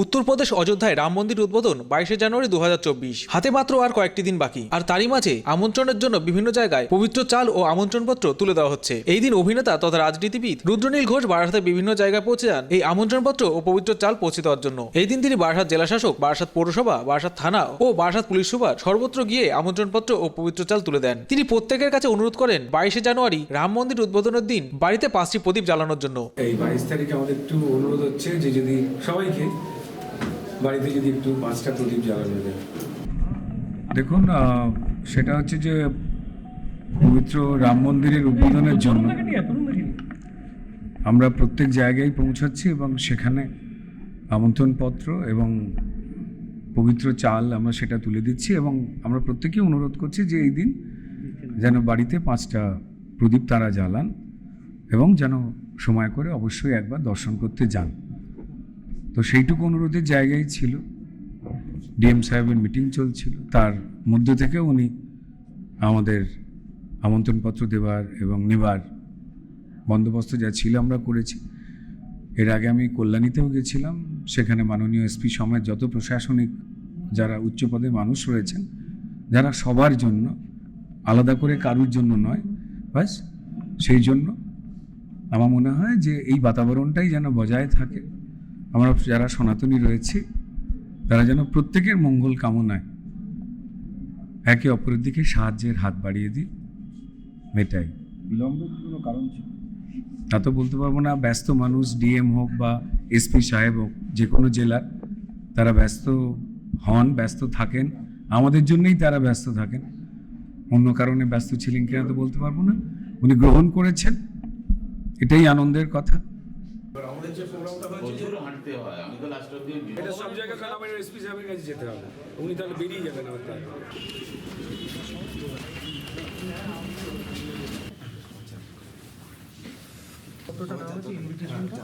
উত্তরপ্রদেশ অযোধ্যায় রাম মন্দির উদ্বোধন বাইশে জানুয়ারি দু হাজার চব্বিশ। হাতে মাত্র আর কয়েকটি দিন বাকি। আর তারই মাঝে আমন্ত্রণের জন্য বিভিন্ন জায়গায় পবিত্র চাল ও আমন্ত্রণপত্র তুলে দেওয়া হচ্ছে। এই দিন অভিনেতা তথা রাজনীতিবিদ রুদ্রনীল ঘোষ বারাসাতে বিভিন্ন জায়গায় পৌঁছে যান এই আমন্ত্রণপত্র ও পবিত্র চাল পৌঁছে দেওয়ার জন্য। এই দিন তিনি বারাসাত জেলাশাসক, বারাসাত পৌরসভা, বারাসাত থানা ও বারাসাত পুলিশ সুপার সর্বত্র গিয়ে আমন্ত্রণপত্র ও পবিত্র চাল তুলে দেন। তিনি প্রত্যেকের কাছে অনুরোধ করেন বাইশে জানুয়ারি রাম মন্দির উদ্বোধনের দিন বাড়িতে পাঁচটি প্রদীপ জ্বালানোর জন্য। এই বাইশ তারিখে আমাদের একটু অনুরোধ হচ্ছে যে যদি সবাইকে বাড়িতে যদি একটু পাঁচটা প্রদীপ জ্বালানো যায়। দেখুন সেটা হচ্ছে যে পবিত্র রাম মন্দিরের উদ্বোধনের জন্য আমরা প্রত্যেক জায়গায় পৌঁছাচ্ছি এবং সেখানে আমন্ত্রণপত্র এবং পবিত্র চাল আমরা সেটা তুলে দিচ্ছি এবং আমরা প্রত্যেকে অনুরোধ করছি যে এই দিন যেন বাড়িতে পাঁচটা প্রদীপ তারা জ্বালান এবং যেন সময় করে অবশ্যই একবার দর্শন করতে যান। তো সেইটুকু অনুরোধের জায়গায় ছিল। ডিএম সাহেবের মিটিং চলছিল। তার মধ্য থেকে উনি আমাদের আমন্ত্রণপত্র দেওয়ার এবং নেবার বন্দোবস্ত যা ছিল আমরা করেছি। এর আগে আমি কল্যাণীতেও গেছিলাম। সেখানে মাননীয় এসপি সমেত যত প্রশাসনিক যারা উচ্চ পদে মানুষ রয়েছেন, যারা সবার জন্য, আলাদা করে কারুর জন্য নয় বাস সেই জন্য আমার মনে হয় যে এই বাতাবরণটাই যেন বজায় থাকে। আমরা যারা সনাতনী রয়েছি তারা যেন প্রত্যেকের মঙ্গল কামনায় একে অপরের দিকে সাহায্যের হাত বাড়িয়ে দিই মেটাই বিলম্বের কোনো কারণ ছিল? তা তো বলতে পারব না ব্যস্ত মানুষ ডিএম হোক বা এসপি সাহেব হোক যে কোনো জেলার তারা ব্যস্ত হন ব্যস্ত থাকেন আমাদের জন্যই তারা ব্যস্ত থাকেন। অন্য কারণে ব্যস্ত ছিলেন কিনা তো বলতে পারব না। উনি গ্রহণ করেছেন এটাই আনন্দের কথা। প্রচুর হাঁটতে হয় আমি তো লাস্ট অব্দি এটা সব জায়গায় আমার এসপি সাহেবের কাছে যেতে হবে উনি তাহলে বেরিয়ে যাবেন আমার তার কত টাকা হচ্ছে ইনভিটেশনটা